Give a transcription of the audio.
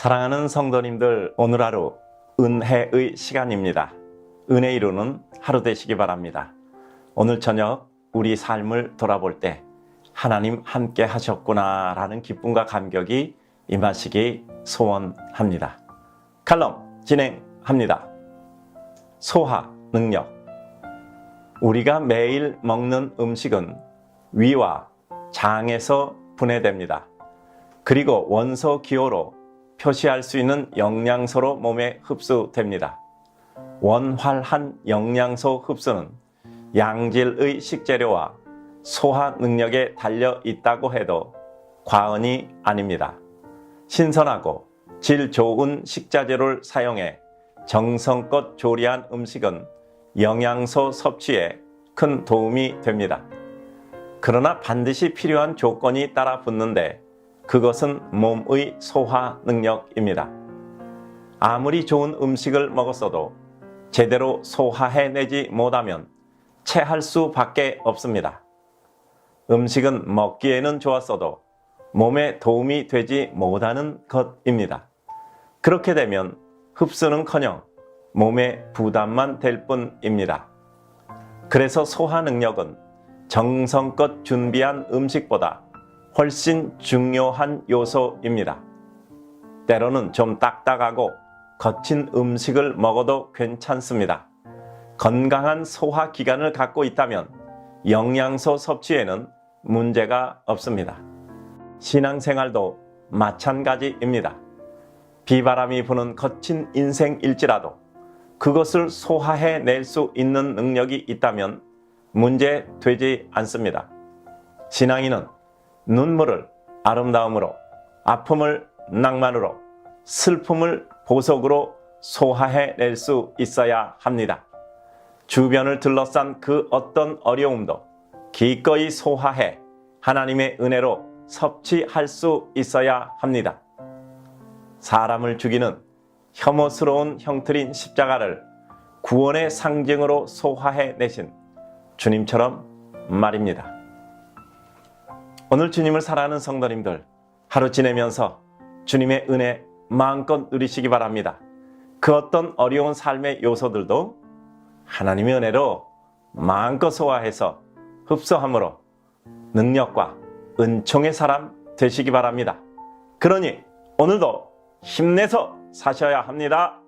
사랑하는 성도님들, 오늘 하루 은혜의 시간입니다. 은혜 이루는 하루 되시기 바랍니다. 오늘 저녁 우리 삶을 돌아볼 때 하나님 함께 하셨구나라는 기쁨과 감격이 임하시기 소원합니다. 칼럼 진행합니다. 소화 능력. 우리가 매일 먹는 음식은 위와 장에서 분해됩니다. 그리고 원소 기호로 표시할 수 있는 영양소로 몸에 흡수됩니다. 원활한 영양소 흡수는 양질의 식재료와 소화 능력에 달려 있다고 해도 과언이 아닙니다. 신선하고 질 좋은 식자재를 사용해 정성껏 조리한 음식은 영양소 섭취에 큰 도움이 됩니다. 그러나 반드시 필요한 조건이 따라 붙는데 그것은 몸의 소화 능력입니다. 아무리 좋은 음식을 먹었어도 제대로 소화해내지 못하면 체할 수밖에 없습니다. 음식은 먹기에는 좋았어도 몸에 도움이 되지 못하는 것입니다. 그렇게 되면 흡수는커녕 몸에 부담만 될 뿐입니다. 그래서 소화 능력은 정성껏 준비한 음식보다 훨씬 중요한 요소입니다. 때로는 좀 딱딱하고 거친 음식을 먹어도 괜찮습니다. 건강한 소화 기관을 갖고 있다면 영양소 섭취에는 문제가 없습니다. 신앙생활도 마찬가지입니다. 비바람이 부는 거친 인생일지라도 그것을 소화해 낼 수 있는 능력이 있다면 문제 되지 않습니다. 신앙인은 눈물을 아름다움으로, 아픔을 낭만으로, 슬픔을 보석으로 소화해 낼 수 있어야 합니다. 주변을 둘러싼 그 어떤 어려움도 기꺼이 소화해 하나님의 은혜로 섭취할 수 있어야 합니다. 사람을 죽이는 혐오스러운 형틀인 십자가를 구원의 상징으로 소화해 내신 주님처럼 말입니다. 오늘 주님을 사랑하는 성도님들 하루 지내면서 주님의 은혜 마음껏 누리시기 바랍니다. 그 어떤 어려운 삶의 요소들도 하나님의 은혜로 마음껏 소화해서 흡수함으로 능력과 은총의 사람 되시기 바랍니다. 그러니 오늘도 힘내서 사셔야 합니다.